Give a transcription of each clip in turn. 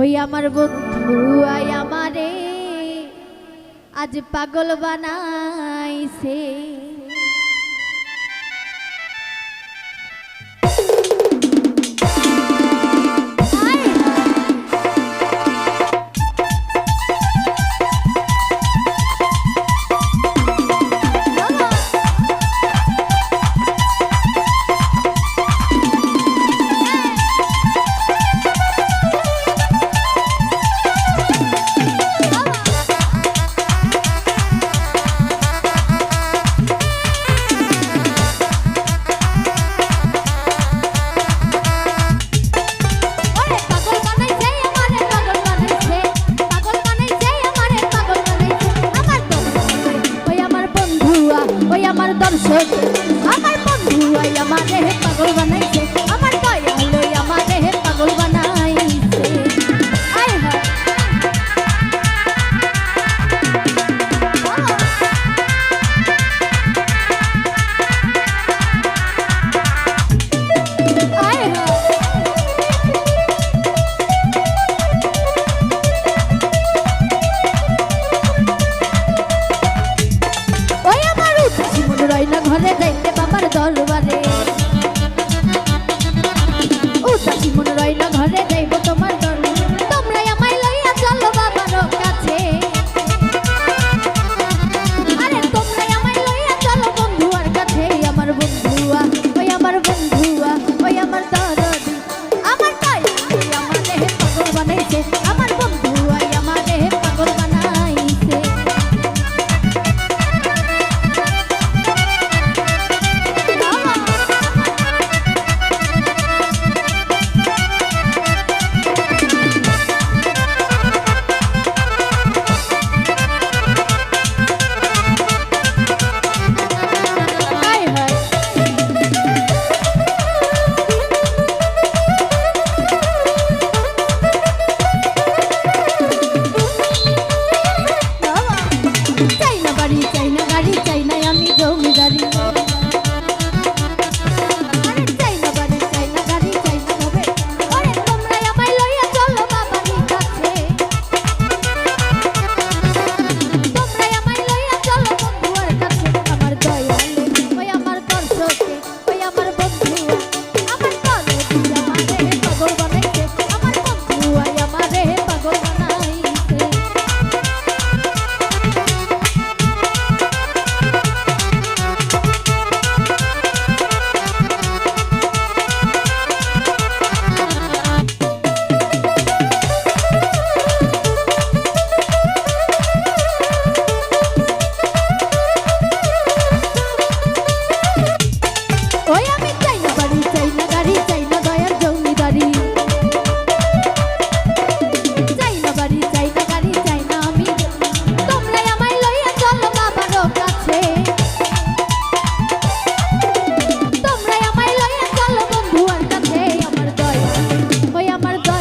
ওই আমার বন্ধু আই আমারে আজ পাগল বানাইছে। দর্শন আমার বন্ধু আমারে তলবারে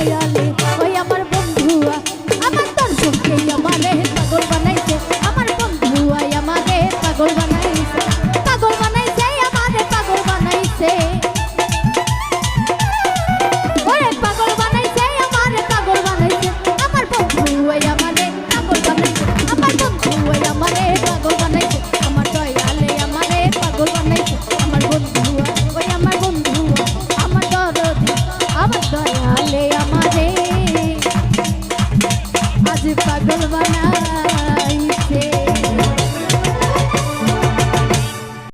Ay, If I build Sipa Kulvana